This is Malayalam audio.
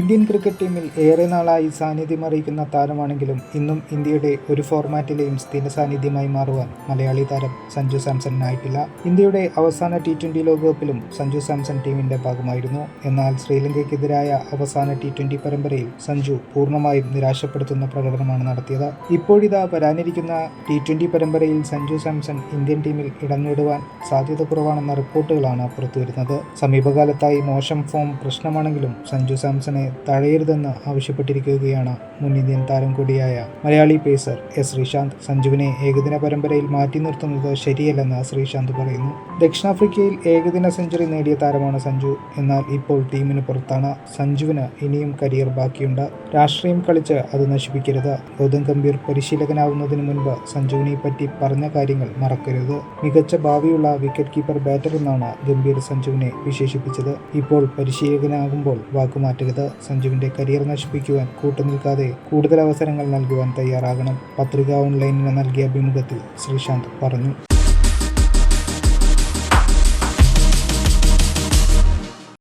ഇന്ത്യൻ ക്രിക്കറ്റ് ടീമിൽ ഏറെ നാളായി സാന്നിധ്യം അറിയിക്കുന്ന താരമാണെങ്കിലും ഇന്നും ഇന്ത്യയുടെ ഒരു ഫോർമാറ്റിലെയും സ്ഥിര സാന്നിധ്യമായി മാറുവാൻ മലയാളി താരം സഞ്ജു സാംസണിനായിട്ടില്ല ഇന്ത്യയുടെ അവസാന ടി ട്വന്റി ലോകകപ്പിലും സഞ്ജു സാംസൺ ടീമിന്റെ ഭാഗമായിരുന്നു. എന്നാൽ ശ്രീലങ്കയ്ക്കെതിരായ അവസാന ടി ട്വന്റി പരമ്പരയിൽ സഞ്ജു പൂർണമായും നിരാശപ്പെടുത്തുന്ന പ്രകടനമാണ് നടത്തിയത്. ഇപ്പോഴിതാ വരാനിരിക്കുന്ന ടി ട്വന്റി പരമ്പരയിൽ സഞ്ജു സാംസൺ ഇന്ത്യൻ ടീമിൽ ഇടം നേടുവാൻ സാധ്യത കുറവാണെന്ന റിപ്പോർട്ടുകളാണ് പുറത്തുവരുന്നത്. സമീപകാലത്തായി മോശം ഫോം പ്രശ്നമാണെങ്കിലും സഞ്ജു സാംസണെ തഴയരുതെന്ന് ആവശ്യപ്പെട്ടിരിക്കുകയാണ് മുൻ ഇന്ത്യൻ താരം കൂടിയായ മലയാളി പേസർ എസ് ശ്രീശാന്ത്. സഞ്ജുവിനെ ഏകദിന പരമ്പരയിൽ മാറ്റി നിർത്തുന്നത് ശരിയല്ലെന്ന് ശ്രീശാന്ത് പറയുന്നു. ദക്ഷിണാഫ്രിക്കയിൽ ഏകദിന സെഞ്ചുറി നേടിയ താരമാണ് സഞ്ജു. എന്നാൽ ഇപ്പോൾ ടീമിന് പുറത്താണ്. സഞ്ജുവിന് ഇനിയും കരിയർ ബാക്കിയുണ്ട്. രാഷ്ട്രീയം കളിച്ച് അത് നശിപ്പിക്കരുത്. ഗൗതം ഗംഭീർ പരിശീലകനാവുന്നതിന് മുൻപ് സഞ്ജുവിനെ പറ്റി പറഞ്ഞ കാര്യങ്ങൾ മറക്കരുത്. മികച്ച ഭാവിയുള്ള വിക്കറ്റ് കീപ്പർ ബാറ്റർ എന്നാണ് ഗംഭീർ സഞ്ജുവിനെ വിശേഷിപ്പിച്ചത്. ഇപ്പോൾ പരിശീലകനാകുമ്പോൾ വാക്കുമാറ്റരുത്. സഞ്ജുവിന്റെ കരിയർ നശിപ്പിക്കുവാൻ കൂട്ടുനിൽക്കാതെ കൂടുതൽ അവസരങ്ങൾ നൽകുവാൻ തയ്യാറാകണം. പത്രിക ഓൺലൈനിന് നൽകിയ അഭിമുഖത്തിൽ ശ്രീശാന്ത് പറഞ്ഞു.